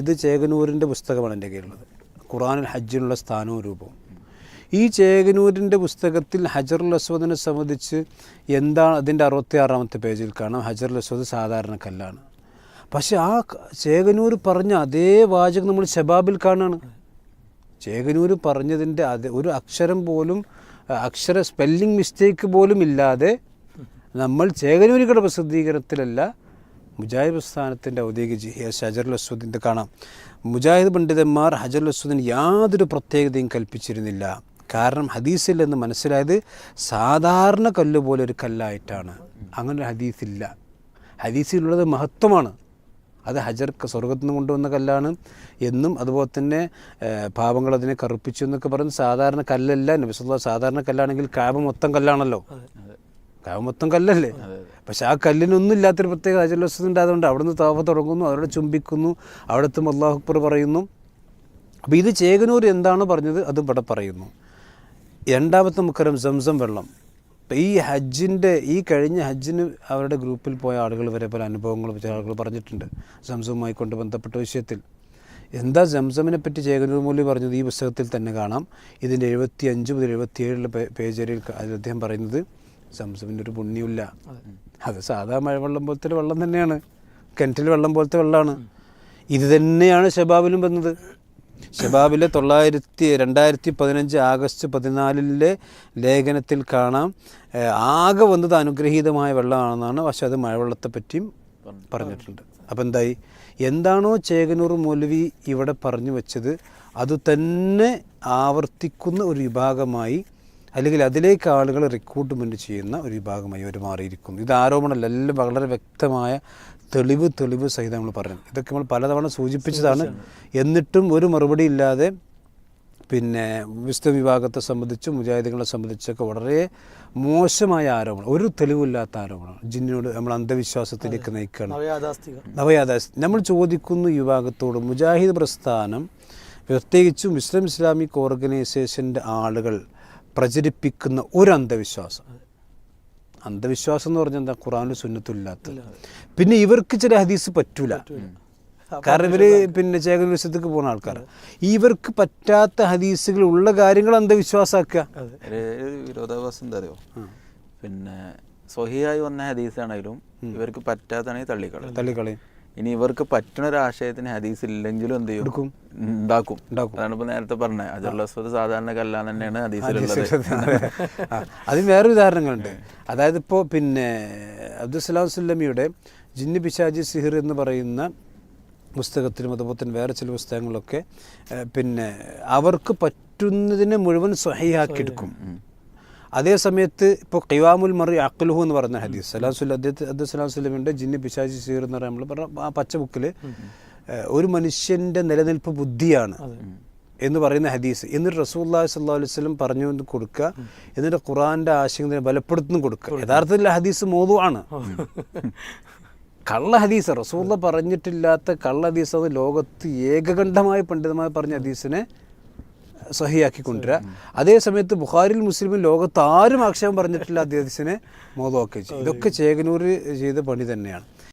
ഇത് ചേകനൂരിന്റെ പുസ്തകമാണ് എന്റെ കയ്യിലുള്ളത്. ഖുറാനിൽ ഹജ്ജിനുള്ള സ്ഥാനവും രൂപവും. ഈ ചേകനൂരിന്റെ പുസ്തകത്തിൽ ഹജറുൽ അസ്വദിനെ സംബന്ധിച്ച് എന്താണ് അതിന്റെ അറുപത്തി ആറാമത്തെ പേജിൽ കാണാം. ഹജറുൽ അസ്വദ് സാധാരണ കല്ലാണ്. പക്ഷെ ആ ചേകനൂർ പറഞ്ഞ അതേ വാചകം നമ്മൾ ശബാബിൽ കാണാണ്. ചേകനൂർ പറഞ്ഞതിന്റെ അത് ഒരു അക്ഷരം പോലും അക്ഷര സ്പെല്ലിംഗ് മിസ്റ്റേക്ക് പോലും ഇല്ലാതെ നമ്മൾ ചേകനൂരികളുടെ പ്രസിദ്ധീകരണത്തിലല്ല മുജാഹിദ് പ്രസ്ഥാനത്തിന്റെ ഔദ്യോഗിക ജി- ഹജറുൽ അസ്വദിന്റെ കാണാം. മുജാഹിദ് പണ്ഡിതന്മാർ ഹജറുൽ അസ്വദിന് യാതൊരു പ്രത്യേകതയും കൽപ്പിച്ചിരുന്നില്ല. കാരണം ഹദീസിൽ നിന്ന് മനസ്സിലായത് സാധാരണ കല്ല് പോലെ ഒരു കല്ലായിട്ടാണ്. അങ്ങനെ ഹദീസില്ല. ഹദീസിലുള്ളത് മഹത്വമാണ്. അത് ഹജർ സ്വർഗത്തു നിന്ന് കൊണ്ടുവന്ന കല്ലാണ് എന്നും അതുപോലെ തന്നെ പാപങ്ങൾ അതിനെ കറുപ്പിച്ചു എന്നൊക്കെ പറയുന്നത് സാധാരണ കല്ലല്ല. നബിസുള്ള സാധാരണ കല്ലാണെങ്കിൽ കാബ മൊത്തം കല്ലാണല്ലോ. കാബ മൊത്തം കല്ലല്ലേ? പക്ഷെ ആ കല്ലിനൊന്നും ഇല്ലാത്തൊരു പ്രത്യേക ഹജർലസുണ്ട് ഉണ്ടായതുകൊണ്ട് അവിടെ നിന്ന് താവ തുടങ്ങുന്നു അവിടെ ചുംബിക്കുന്നു അവിടുത്തെ അള്ളാഹു അക്ബർ പറയുന്നു. അപ്പോൾ ഇത് ചേകനൂർ എന്താണ് പറഞ്ഞത്? അത് ഇവിടെ പറയുന്നു. രണ്ടാമത്തെ മുക്കരം സംസം വെള്ളം. അപ്പം ഈ ഹജ്ജിന്റെ ഈ കഴിഞ്ഞ ഹജ്ജിന് അവരുടെ ഗ്രൂപ്പിൽ പോയ ആളുകൾ വരെ പല അനുഭവങ്ങളും ചില ആളുകൾ പറഞ്ഞിട്ടുണ്ട്. സംസവുമായി കൊണ്ട് ബന്ധപ്പെട്ട വിഷയത്തിൽ. എന്താ സംസമിനെ പറ്റി ചേകനൂർ മൂലി പറഞ്ഞത്? ഈ പുസ്തകത്തിൽ തന്നെ കാണാം. ഇതിന്റെ എഴുപത്തി അഞ്ച് മുതൽ എഴുപത്തിയേഴിലെ പേജരിൽ അദ്ദേഹം പറയുന്നത് സംസമിന്റെ ഒരു പുണ്യമില്ല. അത്. സാധാ മഴവെള്ളം പോലത്തെ വെള്ളം തന്നെയാണ്. കിണറ്റിൽ വെള്ളം പോലത്തെ വെള്ളമാണ്. ഇത് തന്നെയാണ് ഷബാബിലും വന്നത്. ഷബാബിലെ തൊള്ളായിരത്തി രണ്ടായിരത്തി പതിനഞ്ച് ആഗസ്റ്റ് പതിനാലിലെ ലേഖനത്തിൽ കാണാം ആകെ വന്നത് അനുഗ്രഹീതമായ വെള്ളമാണെന്നാണ്. പക്ഷെ അത് മഴവെള്ളത്തെ പറ്റിയും പറഞ്ഞിട്ടുണ്ട്. അപ്പം എന്തായി? എന്താണോ ചേകനൂർ മൗലവി ഇവിടെ പറഞ്ഞു വെച്ചത് അത് തന്നെ ആവർത്തിക്കുന്ന ഒരു വിഭാഗമായി അല്ലെങ്കിൽ അതിലേക്ക് ആളുകൾ റിക്രൂട്ട്മെന്റ് ചെയ്യുന്ന ഒരു വിഭാഗമായി അവർ മാറിയിരിക്കുന്നു. ഇത് ആരോപണമല്ല എല്ലാം വളരെ വ്യക്തമായ തെളിവ് തെളിവ് സഹിതം നമ്മൾ പറഞ്ഞു ഇതൊക്കെ നമ്മൾ പലതവണ സൂചിപ്പിച്ചതാണ്. എന്നിട്ടും ഒരു മറുപടി ഇല്ലാതെ പിന്നെ വിശുദ്ധ വിഭാഗത്തെ സംബന്ധിച്ചും മുജാഹിദുകളെ സംബന്ധിച്ചൊക്കെ വളരെ മോശമായ ആരോപണം ഒരു തെളിവില്ലാത്ത ആരോപണം ജിന്നിനോട് നമ്മൾ അന്ധവിശ്വാസത്തിലേക്ക് നയിക്കുകയാണ്. നവയാഥാസ്ഥികർ നവയാദാസ് നമ്മൾ ചോദിക്കുന്നു വിഭാഗത്തോട് മുജാഹിദ് പ്രസ്ഥാനം പ്രത്യേകിച്ചും മുസ്ലിം ഇസ്ലാമിക് ഓർഗനൈസേഷന്റെ ആളുകൾ പ്രചരിപ്പിക്കുന്ന ഒരു അന്ധവിശ്വാസം അന്ധവിശ്വാസം എന്ന് പറഞ്ഞാൽ എന്താ? ഖുറാനിൽ സുന്നത്തില്ലാത്ത പിന്നെ ഇവർക്ക് ചില ഹദീസ് പറ്റൂല. കാരണം ഇവർ പിന്നെ ചേകൻ വിശുദ്ധക്ക് പോകുന്ന ആൾക്കാർ ഇവർക്ക് പറ്റാത്ത ഹദീസുകൾ ഉള്ള കാര്യങ്ങൾ ഒരു വിരോധാഭാസം എന്താ അറിയോ? പിന്നെ സ്വഹിയായി വന്ന ഹദീസാണെങ്കിലും ഇവർക്ക് പറ്റാത്താണെങ്കിൽ തള്ളിക്കളയും. തള്ളിക്കളയും. ഇനി ഇവർക്ക് പറ്റുന്ന ഒരു ആശയത്തിന് ഹദീസ് ഇല്ലെങ്കിലും എന്ത് ചെയ്യും. ഉണ്ടാക്കും. ഉണ്ടാക്കും. അതാണ് ഇപ്പൊ നേരത്തെ പറഞ്ഞത്. അജറുൽ അസ്വദ് സാധാരണ കല്ലാൻ തന്നെയാണ് ഹദീസിലുള്ളത് അതിന് വേറൊരു ഉദാഹരണങ്ങളുണ്ട്. അതായത് ഇപ്പോൾ പിന്നെ അബ്ദുസലാം സുല്ലമിയുടെ ജിന്ന് പിശാജി സിഹിർ എന്ന് പറയുന്ന പുസ്തകത്തിലും അതുപോലെ തന്നെ വേറെ ചില പുസ്തകങ്ങളൊക്കെ പിന്നെ അവർക്ക് പറ്റുന്നതിനെ മുഴുവൻ സ്വഹയാക്കിയെടുക്കും അതേ സമയത്ത് ഇപ്പോൾ ഖിവാമുൽ മറി അക്ലുഹു എന്ന് പറഞ്ഞ ഹദീസ് സലാം സുല്ല അദ്ദേഹത്തെ അബ്ദുസലാം സുല്ലമിന്റെ ജിന്നി പിശാജി സീർ എന്ന് പറയുമ്പോൾ നമ്മൾ പറഞ്ഞ ആ പച്ച ബുക്കിൽ ഒരു മനുഷ്യന്റെ നിലനിൽപ്പ് ബുദ്ധിയാണ് എന്ന് പറയുന്ന ഹദീസ്. എന്നിട്ട് റസൂല്ലാ സല്ലാ അലൈഹി സ്വലം പറഞ്ഞു കൊണ്ട് കൊടുക്കുക. എന്നിട്ട് ഖുറാന്റെ ആശയങ്ങളെ ബലപ്പെടുത്തുന്നു കൊടുക്കുക. യഥാർത്ഥത്തിൽ ഹദീസ് മോതു ആണ്. കള്ള ഹദീസ്. റസൂള്ള പറഞ്ഞിട്ടില്ലാത്ത കള്ള ഹദീസ് അത് ലോകത്ത് ഏകകണ്ഠമായ പണ്ഡിതമായി പറഞ്ഞ ഹദീസിനെ സഹിയാക്കി. കൊണ്ടുവരിക അതേ സമയത്ത് ബുഖാരിൽ മുസ്ലിമിൽ ലോകത്ത് ആരും ആക്ഷേപം പറഞ്ഞിട്ടില്ല ഹദീസിനെ മോദമാക്കി ഇതൊക്കെ ചേകനൂർ ചെയ്ത പണി തന്നെയാണ്.